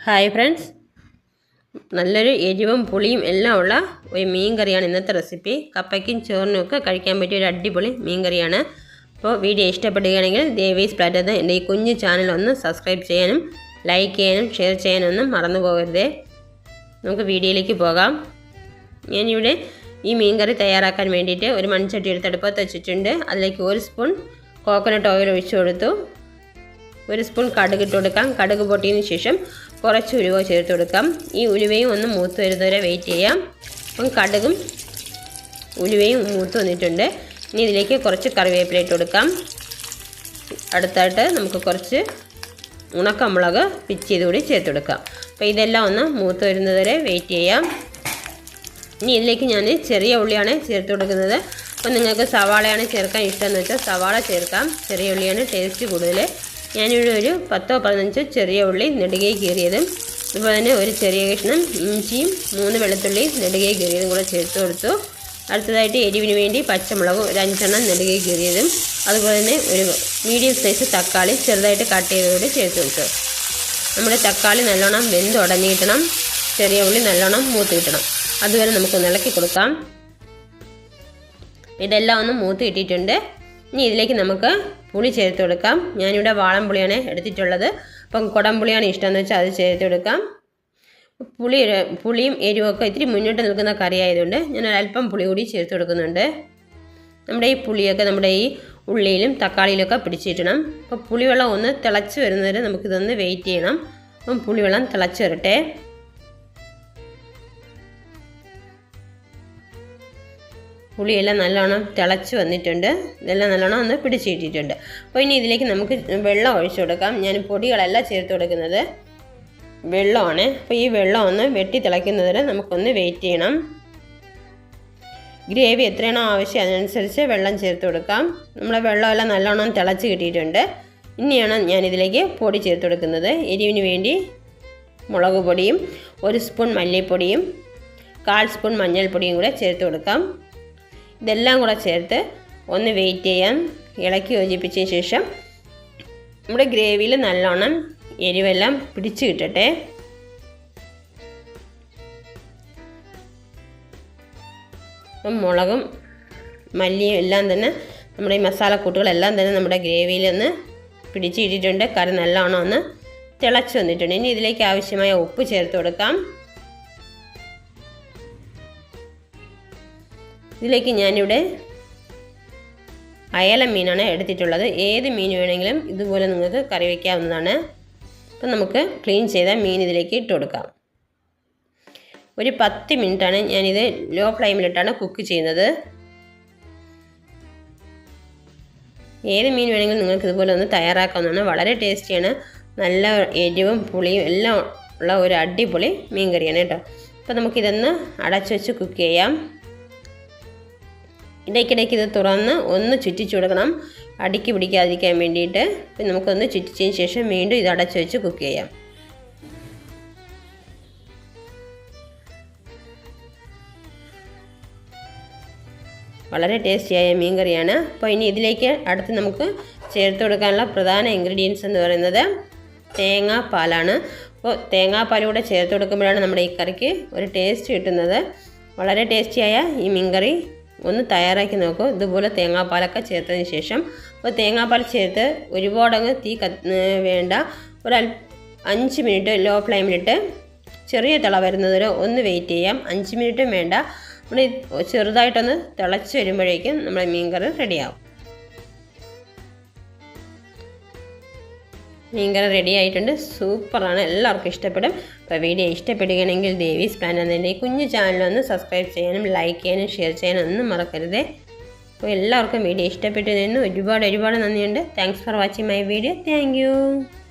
Hi friends നല്ലൊരു എരിവും പുളിയും എല്ലാം ഉള്ള ഒരു മീൻ കറിയാണ് ഇന്നത്തെ റെസിപ്പി കപ്പയ്ക്കും ചോറിനും ഒക്കെ കഴിക്കാൻ പറ്റിയ ഒരു അടിപൊളി മീൻ കറിയാണ് അപ്പോൾ വീഡിയോ ഇഷ്ടപ്പെടുകയാണെങ്കിൽ ദേവീസ് പ്ലാറ്റത്ത് എന്റെ ഈ കുഞ്ഞു ചാനൽ ഒന്ന് സബ്സ്ക്രൈബ് ചെയ്യാനും ലൈക്ക് ചെയ്യാനും ഷെയർ ചെയ്യാനും ഒന്നും മറന്നു പോകരുതേ. നമുക്ക് വീഡിയോയിലേക്ക് പോകാം. ഞാനിവിടെ ഈ മീൻ കറി തയ്യാറാക്കാൻ വേണ്ടിയിട്ട് ഒരു മൺചട്ടി എടുത്ത് അടുപ്പത്ത് വെച്ചിട്ടുണ്ട് അതിലേക്ക് ഒരു സ്പൂൺ കോക്കനട്ട് ഓയിൽ ഒഴിച്ചു കൊടുത്തു. ഒരു സ്പൂൺ കടുക് ഇട്ട് കൊടുക്കാം. കടുക് പൊട്ടിയതിന് ശേഷം കുറച്ച് ഉലുവ ചേർത്ത് കൊടുക്കാം. ഈ ഉലുവയും ഒന്ന് മൂത്ത് വരുന്നവരെ വെയിറ്റ് ചെയ്യാം. അപ്പം കടുകും ഉലുവയും മൂത്ത് വന്നിട്ടുണ്ട്. ഇനി ഇതിലേക്ക് കുറച്ച് കറിവേപ്പില ഇട്ട് കൊടുക്കാം. അടുത്തായിട്ട് നമുക്ക് കുറച്ച് ഉണക്കമുളക് പിച്ച് ചെയ്ത് കൂടി ചേർത്ത് കൊടുക്കാം. അപ്പോൾ ഇതെല്ലാം ഒന്ന് മൂത്ത് വരുന്നവരെ വെയിറ്റ് ചെയ്യാം. ഇനി ഇതിലേക്ക് ഞാൻ ചെറിയ ഉള്ളിയാണ് ചേർത്ത് കൊടുക്കുന്നത്. അപ്പോൾ നിങ്ങൾക്ക് സവാളയാണ് ചേർക്കാൻ ഇഷ്ടമെന്ന് വെച്ചാൽ സവാള ചേർക്കാം. ചെറിയ ഉള്ളിയാണ് ടേസ്റ്റ് കൂടുതൽ. ഞാനിവിടെ ഒരു പത്തോ പതിനഞ്ചോ ചെറിയ ഉള്ളി നെടുകെ കീറിയതും. അതുപോലെ തന്നെ ഒരു ചെറിയ കഷ്ണം ഇഞ്ചിയും മൂന്ന് വെളുത്തുള്ളിയും നെടുകെ കീറിയതും കൂടെ ചേർത്ത് കൊടുത്തു. അടുത്തതായിട്ട് എരിവിന് വേണ്ടി പച്ചമുളകും ഒരു അഞ്ചെണ്ണം നെടുകെ കീറിയതും. അതുപോലെ തന്നെ ഒരു മീഡിയം സൈസ് തക്കാളി ചെറുതായിട്ട് കട്ട് ചെയ്തതോടെ ചേർത്ത് കൊടുത്തു. നമ്മുടെ തക്കാളി നല്ലോണം വെന്ത് ഉടഞ്ഞ് കിട്ടണം ചെറിയ ഉള്ളി നല്ലോണം മൂത്ത് കിട്ടണം. അതുവരെ നമുക്ക് ഇളക്കി കൊടുക്കാം. ഇതെല്ലാം ഒന്ന് മൂത്ത് കിട്ടിയിട്ടുണ്ട്. ഇനി ഇതിലേക്ക് നമുക്ക് പുളി ചേർത്ത് കൊടുക്കാം. ഞാനിവിടെ വാളം പുളിയാണ് എടുത്തിട്ടുള്ളത്. അപ്പം കുടംപുളിയാണ് ഇഷ്ടമെന്ന് വെച്ചാൽ അത് ചേർത്ത് കൊടുക്കാം. പുളി പുളിയും എരിവൊക്കെ ഇത്തിരി മുന്നോട്ട് നിൽക്കുന്ന കറി ആയതുകൊണ്ട് ഞാൻ അല്പം പുളി കൂടി ചേർത്ത് കൊടുക്കുന്നുണ്ട്. നമ്മുടെ ഈ പുളിയൊക്കെ നമ്മുടെ ഈ ഉള്ളിയിലും തക്കാളിയിലൊക്കെ പിടിച്ചിട്ടണം അപ്പോൾ പുളിവെള്ളം ഒന്ന് തിളച്ച് വരുന്നവരെ നമുക്കിതൊന്ന് വെയിറ്റ് ചെയ്യണം. അപ്പം പുളിവെള്ളം തിളച്ച് വരട്ടെ. പുളിയെല്ലാം നല്ലോണം തിളച്ച് വന്നിട്ടുണ്ട്. ഇതെല്ലാം നല്ലോണം ഒന്ന് പിടിച്ചിട്ടിട്ടുണ്ട് അപ്പോൾ ഇനി ഇതിലേക്ക് നമുക്ക് വെള്ളം ഒഴിച്ചു കൊടുക്കാം. ഞാൻ പൊടികളല്ല ചേർത്ത് കൊടുക്കുന്നത് വെള്ളമാണ്. അപ്പോൾ ഈ വെള്ളം ഒന്ന് വെട്ടി തിളയ്ക്കുന്നതിന് നമുക്കൊന്ന് വെയിറ്റ് ചെയ്യണം. ഗ്രേവി എത്രയാണോ ആവശ്യം അതിനനുസരിച്ച് വെള്ളം ചേർത്ത് കൊടുക്കാം. നമ്മളെ വെള്ളമെല്ലാം നല്ലോണം തിളച്ച് കിട്ടിയിട്ടുണ്ട്. ഇനിയാണ് ഞാനിതിലേക്ക് പൊടി ചേർത്ത് കൊടുക്കുന്നത്. എരിവിന് വേണ്ടി മുളക് പൊടിയും ഒരു സ്പൂൺ മല്ലിപ്പൊടിയും കാൽ സ്പൂൺ മഞ്ഞൾപ്പൊടിയും കൂടെ ചേർത്ത് കൊടുക്കാം. ഇതെല്ലാം കൂടെ ചേർത്ത് ഒന്ന് വെയിറ്റ് ചെയ്യാം. ഇളക്കി യോജിപ്പിച്ചതിന് ശേഷം നമ്മുടെ ഗ്രേവിയിൽ നല്ലോണം എരിവെല്ലാം പിടിച്ച് കിട്ടട്ടെ. അപ്പം മുളകും മല്ലിയും എല്ലാം തന്നെ നമ്മുടെ ഈ മസാലക്കൂട്ടുകളെല്ലാം തന്നെ നമ്മുടെ ഗ്രേവിയിൽ ഒന്ന് പിടിച്ചിട്ടിട്ടുണ്ട് കറി നല്ലോണം ഒന്ന് തിളച്ച് വന്നിട്ടുണ്ട്. ഇനി ഇതിലേക്ക് ആവശ്യമായ ഉപ്പ് ചേർത്ത് കൊടുക്കാം. ഇതിലേക്ക് ഞാനിവിടെ അയല മീനാണ് എടുത്തിട്ടുള്ളത്. ഏത് മീൻ വേണമെങ്കിലും ഇതുപോലെ നിങ്ങൾക്ക് കറി വയ്ക്കാവുന്നതാണ് അപ്പം നമുക്ക് ക്ലീൻ ചെയ്ത മീൻ ഇതിലേക്ക് ഇട്ട് കൊടുക്കാം. ഒരു പത്ത് മിനിറ്റാണ് ഞാനിത് ലോ ഫ്ലെയിമിലിട്ടാണ് കുക്ക് ചെയ്യുന്നത്. ഏത് മീൻ വേണമെങ്കിലും നിങ്ങൾക്ക് ഇതുപോലെ ഒന്ന് തയ്യാറാക്കാവുന്നതാണ്. വളരെ ടേസ്റ്റിയാണ്. നല്ല എരിവും പുളിയും എല്ലാം ഉള്ള ഒരു അടിപൊളി മീൻ കറിയാണ് കേട്ടോ. അപ്പോൾ നമുക്കിതൊന്ന് അടച്ചു വെച്ച് കുക്ക് ചെയ്യാം. ഇടയ്ക്കിടയ്ക്ക് ഇത് തുറന്ന് ഒന്ന് ചുറ്റിച്ചു കൊടുക്കണം അടുക്കി പിടിക്കാതിരിക്കാൻ വേണ്ടിയിട്ട്. പിന്നെ നമുക്കൊന്ന് ചുറ്റിച്ചതിന് ശേഷം വീണ്ടും ഇത് അടച്ചു വെച്ച് കുക്ക് ചെയ്യാം. വളരെ ടേസ്റ്റിയായ മീൻ കറിയാണ് അപ്പോൾ ഇനി ഇതിലേക്ക് അടുത്ത് നമുക്ക് ചേർത്ത് കൊടുക്കാനുള്ള പ്രധാന ഇൻഗ്രീഡിയൻസ് എന്ന് പറയുന്നത് തേങ്ങാപ്പാലാണ്. അപ്പോൾ തേങ്ങാപ്പാലൂടെ ചേർത്ത് കൊടുക്കുമ്പോഴാണ് നമ്മുടെ ഈ കറിക്ക് ഒരു ടേസ്റ്റ് കിട്ടുന്നത്. വളരെ ടേസ്റ്റിയായ ഈ മീൻ കറി ഒന്ന് തയ്യാറാക്കി നോക്കൂ. ഇതുപോലെ തേങ്ങാപ്പാലൊക്കെ ചേർത്തതിന് ശേഷം അപ്പോൾ തേങ്ങാപ്പാൽ ചേർത്ത് ഒരുപാടങ്ങ് തീ കത്ത് വേണ്ട. ഒരു അഞ്ച് മിനിറ്റ് ലോ ഫ്ലെയിമിലിട്ട് ചെറിയ തിള വരുന്നതിന് ഒന്ന് വെയിറ്റ് ചെയ്യാം. അഞ്ച് മിനിറ്റും വേണ്ട. നമ്മൾ ചെറുതായിട്ടൊന്ന് തിളച്ച് വരുമ്പോഴേക്കും നമ്മുടെ മീൻ കറി റെഡിയാവും. മീൻകറി റെഡി ആയിട്ടുണ്ട്. സൂപ്പറാണ്. എല്ലാവർക്കും ഇഷ്ടപ്പെടും. അപ്പോൾ വീഡിയോ ഇഷ്ടപ്പെടുകയാണെങ്കിൽ ദേവീസ് പ്ലാൻ എന്നതിന്റെ ഈ കുഞ്ഞു ചാനലൊന്ന് സബ്സ്ക്രൈബ് ചെയ്യാനും ലൈക്ക് ചെയ്യാനും ഷെയർ ചെയ്യാനും ഒന്നും മറക്കരുത്. അപ്പോൾ എല്ലാവർക്കും വീഡിയോ ഇഷ്ടപ്പെട്ടു നിന്ന് ഒരുപാട് ഒരുപാട് നന്ദിയുണ്ട്. Thanks for watching my video thank